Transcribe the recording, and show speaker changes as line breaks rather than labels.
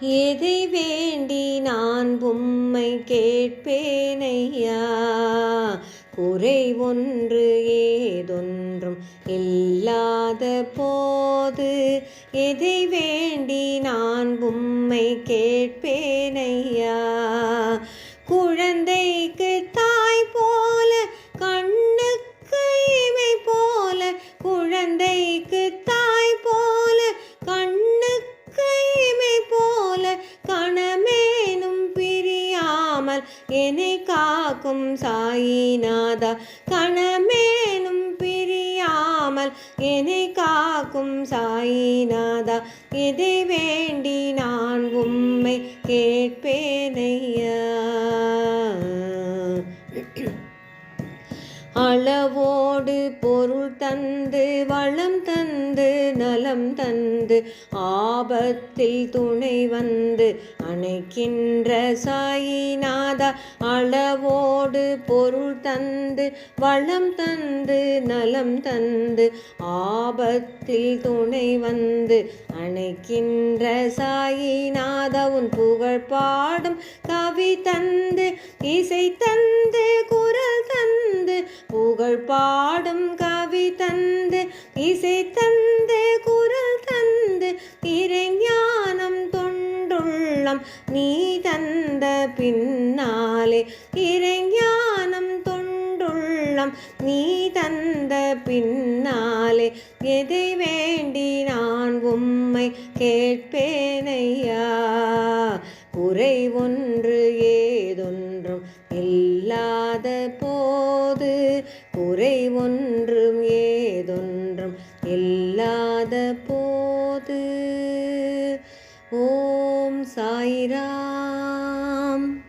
எதை வேண்டி நான் பொம்மை கேட்பேனையா? குறை ஒன்று ஏதொன்றும் இல்லாத போது எதை வேண்டி நான் பொம்மை கேட்பேனையா? என்னை காக்கும் சாயிநாதா கணமேனும் பிரியாமல் என்னை காக்கும் சாயிநாதா இதை வேண்டி நான் உம்மை கேட்பேனையா? அளவோடு பொருள் தந்து வளம் தந்து நலம் தந்து ஆபத்தில் துணை வந்து அணைக்கின்ற சாயிநாதா. அளவோடு பொருள் தந்து வளம் தந்து நலம் தந்து ஆபத்தில் துணை வந்து அணைக்கின்ற சாயிநாதா. உன் புகழ் பாடும் கவி தந்து இசை தந்து தந்து புகழ் பாடும் கவி தந்து இசை தந்து குரல் தந்து இறைஞானம் தொண்டுள்ளம் நீ தந்த பின்னாலே. இறைஞானம் தொண்டுள்ளம் நீ தந்த பின்னாலே. எதை வேண்டி நான் உம்மை கேட்பேனையா? குறை ஒன்று ஏதொன்றும் இல்லாத குறை ஒன்றும் ஏதொன்றும் இல்லாத போது. ஓம் சாய்ராம்.